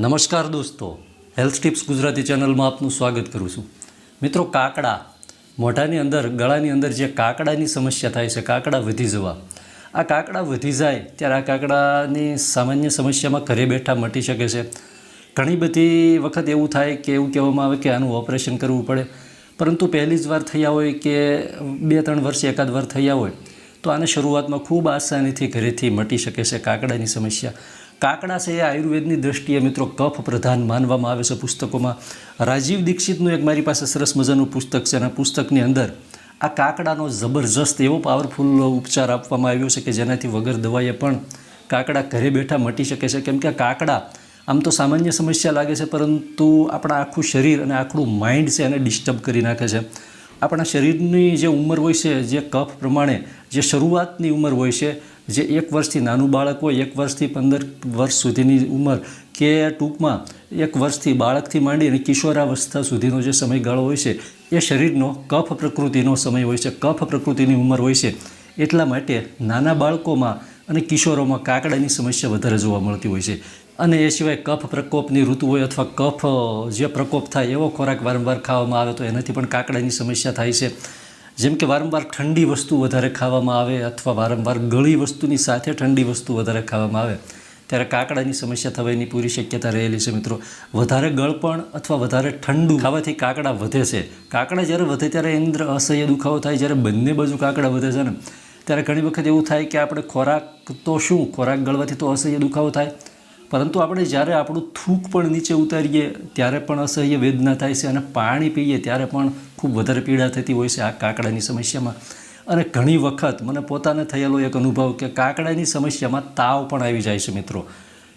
નમસ્કાર દોસ્તો. Health tips Gujarati ચેનલમાં આપનું સ્વાગત કરું છું. મિત્રો, કાકડા. મોઢાની અંદર, ગળાની અંદર જે કાકડાની સમસ્યા થાય છે, કાકડા વધી જવા. આ કાકડા વધી જાય ત્યારે આ કાકડાની સામાન્ય સમસ્યામાં ઘરે બેઠા મટી શકે છે. ઘણી બધી વખત એવું થાય કે એવું કહેવામાં આવે કે આનું ઓપરેશન કરવું પડે. પરંતુ પહેલી જ વાર થયા હોય કે બે, ત્રણ વર્ષ એકાદ વાર થયા હોય, તો આને શરૂઆતમાં ખૂબ આસાનીથી ઘરેથી મટી શકે છે કાકડાની સમસ્યા. કાકડા છે એ આયુર્વેદની દ્રષ્ટિએ મિત્રો કફ પ્રધાન માનવામાં આવે છે પુસ્તકોમાં. રાજીવ દીક્ષિતનું એક મારી પાસે સરસ મજાનું પુસ્તક છે અને પુસ્તકની અંદર આ કાકડાનો જબરજસ્ત એવો પાવરફુલ ઉપચાર આપવામાં આવ્યો છે કે જેનાથી વગર દવાએ પણ કાકડા ઘરે બેઠા મટી શકે છે. કેમ કે કાકડા આમ તો સામાન્ય સમસ્યા લાગે છે, પરંતુ આપણા આખું શરીર અને આખું માઇન્ડ છે એને ડિસ્ટર્બ કરી નાખે છે. આપણા શરીરની જે ઉંમર હોય છે, જે કફ પ્રમાણે જે શરૂઆતની ઉંમર હોય છે જે એક વર્ષથી નાનું બાળક હોય, એક વર્ષથી પંદર વર્ષ સુધીની ઉંમર કે ટૂંકમાં એક વર્ષથી બાળકથી માંડી અને કિશોરાવસ્થા સુધીનો જે સમયગાળો હોય છે, એ શરીરનો કફ પ્રકૃતિનો સમય હોય છે, કફ પ્રકૃતિની ઉંમર હોય છે. એટલા માટે નાના બાળકોમાં અને કિશોરોમાં કાકડાની સમસ્યા વધારે જોવા મળતી હોય છે. અને એ સિવાય કફ પ્રકોપની ઋતુ હોય અથવા કફ જે પ્રકોપ થાય એવો ખોરાક વારંવાર ખાવામાં આવે તો એનાથી પણ કાકડાની સમસ્યા થાય છે. જેમ કે વારંવાર ઠંડી વસ્તુ વધારે ખાવામાં આવે અથવા વારંવાર ગળી વસ્તુની સાથે ઠંડી વસ્તુ વધારે ખાવામાં આવે, ત્યારે કાકડાની સમસ્યા થવાની પૂરી શક્યતા રહેલી છે મિત્રો. વધારે ગળપણ અથવા વધારે ઠંડુ ખાવાથી કાકડા વધે છે. કાકડા જ્યારે વધે ત્યારે એની અંદર અસહ્ય દુખાવો થાય જ્યારે બંને બાજુ કાકડા વધે છે ને. ત્યારે ઘણી વખત એવું થાય કે આપણે ખોરાક તો શું? ખોરાક ગળવાથી તો અસહ્ય દુખાવો થાય. પરંતુ આપણે જ્યારે આપણું થૂક પણ નીચે ઉતારીએ, ત્યારે પણ અસહ્ય વેદના થાય છે અને પાણી પીએ, ત્યારે પણ ખૂબ વધારે પીડા થતી હોય છે આ કાકડાની સમસ્યામાં. અને ઘણી વખત મને પોતાને થયેલો એક અનુભવ કે કાકડાની સમસ્યામાં તાવ પણ આવી જાય છે મિત્રો.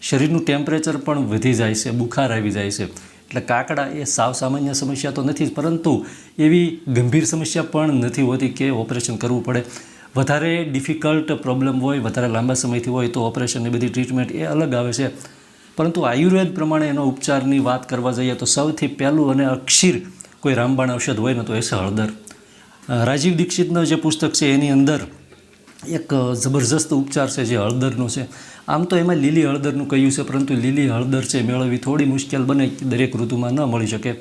શરીરનું ટેમ્પરેચર પણ વધી જાય છે, બુખાર આવી જાય છે. એટલે કાકડા એ સાવ સામાન્ય સમસ્યા તો નથી જ, પરંતુ એવી ગંભીર સમસ્યા પણ નથી હોતી કે ઓપરેશન કરવું પડે. વધારે ડિફિકલ્ટ પ્રોબ્લેમ હોય, વધારે લાંબા સમયથી હોય તો ઓપરેશનની બધી ટ્રીટમેન્ટ એ અલગ આવે છે. પરંતુ આયુર્વેદ પ્રમાણે એનો ઉપચારની વાત કરવા જઈએ તો સૌથી પહેલું અને અક્ષીર કોઈ રામબાણ ઔષધ હોય ને તો એ છે હળદર. રાજીવ દીક્ષિતનું જે પુસ્તક છે એની અંદર એક જબરજસ્ત ઉપચાર છે જે હળદરનો છે. આમ તો એમાં લીલી હળદરનું કહ્યું છે, પરંતુ લીલી હળદર છે મેળવવી થોડી મુશ્કેલ બને દરેક ઋતુમાં ન મળી શકે.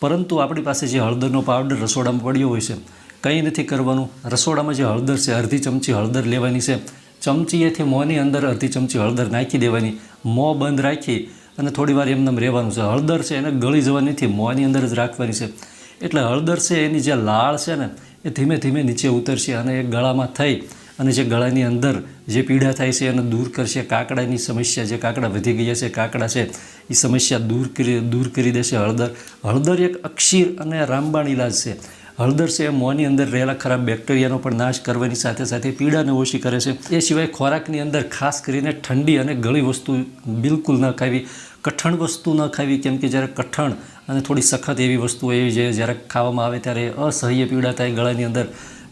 પરંતુ આપણી પાસે જે હળદરનો પાવડર રસોડામાં પડ્યો હોય છે કંઈ નથી કરવાનું. રસોડામાં જે હળદર છે, અડધી ચમચી હળદર લેવાની છે. ચમચીએથી મોંની અંદર અડધી ચમચી હળદર નાખી દેવાની. મોં બંધ રાખી અને થોડી વાર એમને રહેવાનું છે. હળદર છે એને ગળી જવાની નથી મોંની અંદર જ રાખવાની છે. એટલે હળદર છે એની જે લાળ છે ને, એ ધીમે ધીમે નીચે ઉતરશે અને એ ગળામાં થઈ અને જે ગળાની અંદર જે પીડા થાય છે એને દૂર કરશે. કાકડાની સમસ્યા જે કાકડા વધી ગયા છે, કાકડા છે એ સમસ્યા દૂર કરી દૂર કરી દેશે હળદર. હળદર એક અક્ષીર અને રામબાણ ઇલાજ છે. હળદર છે, મોંની અંદર રહેલા ખરાબ બેક્ટેરિયાનો પણ નાશ કરવાની સાથે સાથે પીડાને ઓછી કરે છે. એ સિવાય ખોરાકની અંદર ખાસ કરીને ઠંડી અને ગળી વસ્તુ બિલકુલ ન ખાવી, કઠણ વસ્તુ ન ખાવી, કેમ કે જ્યારે કઠણ અને થોડી સખત એવી વસ્તુ એવી જે જ્યારે ખાવામાં આવે ત્યારે અસહ્ય પીડા થાય ગળાની અંદર.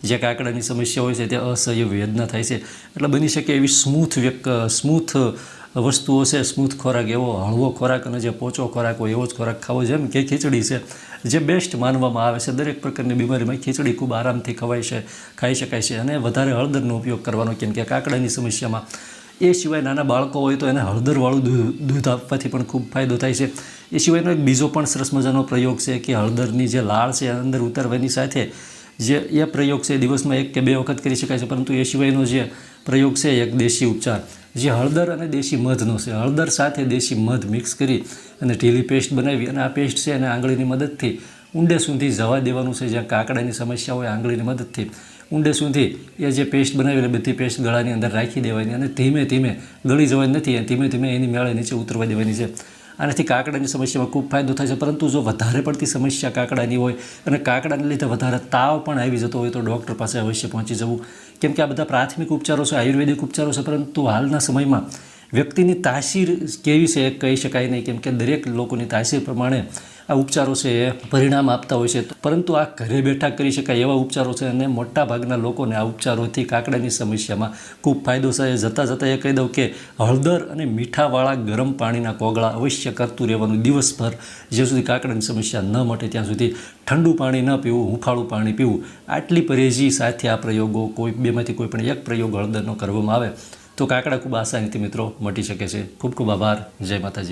જે કાકડાની સમસ્યા હોય છે, તે અસહ્ય વેદના થાય છે. એટલે બની શકે એવી સ્મૂથ સ્મૂથ વસ્તુઓ છે, સ્મૂથ ખોરાક એવો, હળવો ખોરાક અને જે પોચો ખોરાક હોય એવો જ ખોરાક ખાવો, જેમ કે ખીચડી છે, જે બેસ્ટ માનવામાં આવે છે. દરેક પ્રકારની બીમારીમાં ખીચડી ખૂબ આરામથી ખવાય છે, ખાઈ શકાય છે અને વધારે હળદરનો ઉપયોગ કરવાનો કેમ કે કાકડાની સમસ્યામાં. એ સિવાય નાના બાળકો હોય તો એને હળદરવાળું દૂધ દૂધ આપવાથી પણ ખૂબ ફાયદો થાય છે. એ સિવાયનો એક બીજો પણ સરસ મજાનો પ્રયોગ છે કે હળદરની જે લાળ છે અંદર ઉતારવાની સાથે જે એ પ્રયોગ છે દિવસમાં એક કે બે વખત કરી શકાય છે, પરંતુ એ સિવાયનો જે પ્રયોગ છે એક દેશી ઉપચાર. જે હળદર અને દેશી મધનો છે. હળદર સાથે દેશી મધ મિક્સ કરી અને ઢીલી પેસ્ટ બનાવી અને આ પેસ્ટ છે અને આંગળીની મદદથી ઊંડે સુધી જવા દેવાનું છે. જ્યાં કાકડાની સમસ્યા હોય આંગળીની મદદથી ઊંડે સુધી એ જે પેસ્ટ બનાવેલી બધી પેસ્ટ ગળાની અંદર રાખી દેવાની અને ધીમે ધીમે ગળી જવાની નથી. અને ધીમે ધીમે એની મેળે નીચે ઉતરવા દેવાની છે. આનાથી કાકડાની સમસ્યામાં ખૂબ ફાયદો થાય છે. પરંતુ જો વધારે પડતી સમસ્યા કાકડાની હોય અને કાકડાને લીધે વધારે તાવ પણ આવી જતો હોય તો ડૉક્ટર પાસે અવશ્ય પહોંચી જવું. કેમ કે આ બધા પ્રાથમિક ઉપચારો છે, આયુર્વેદિક ઉપચારો છે, પરંતુ હાલના સમયમાં વ્યક્તિની તાસીર કેવી છે કહી શકાય નહીં. કેમ કે દરેક લોકોની તાસીર પ્રમાણે આ ઉપચારો છે એ પરિણામ આપતા હોય છે. પરંતુ આ ઘરે બેઠા કરી શકાય એવા ઉપચારો છે અને મોટા ભાગના લોકોને આ ઉપચારોથી કાકડાની સમસ્યામાં ખૂબ ફાયદો થાય. જતાં જતાં એ કહી દઉં કે હળદર અને મીઠાવાળા ગરમ પાણીના કોગળા અવશ્ય કરતું રહેવાનું. દિવસભર જ્યાં સુધી કાકડાની સમસ્યા ન મટે ત્યાં સુધી ઠંડુ પાણી ન પીવું, હુંફાળું પાણી પીવું. આટલી પરેજી સાથે આ પ્રયોગો કોઈ બેમાંથી કોઈ પણ એક પ્રયોગ હળદરનો કરવામાં આવે તો કાકડા ખૂબ આસાનીથી મિત્રો મટી શકે છે. ખૂબ ખૂબ આભાર. જય માતાજી.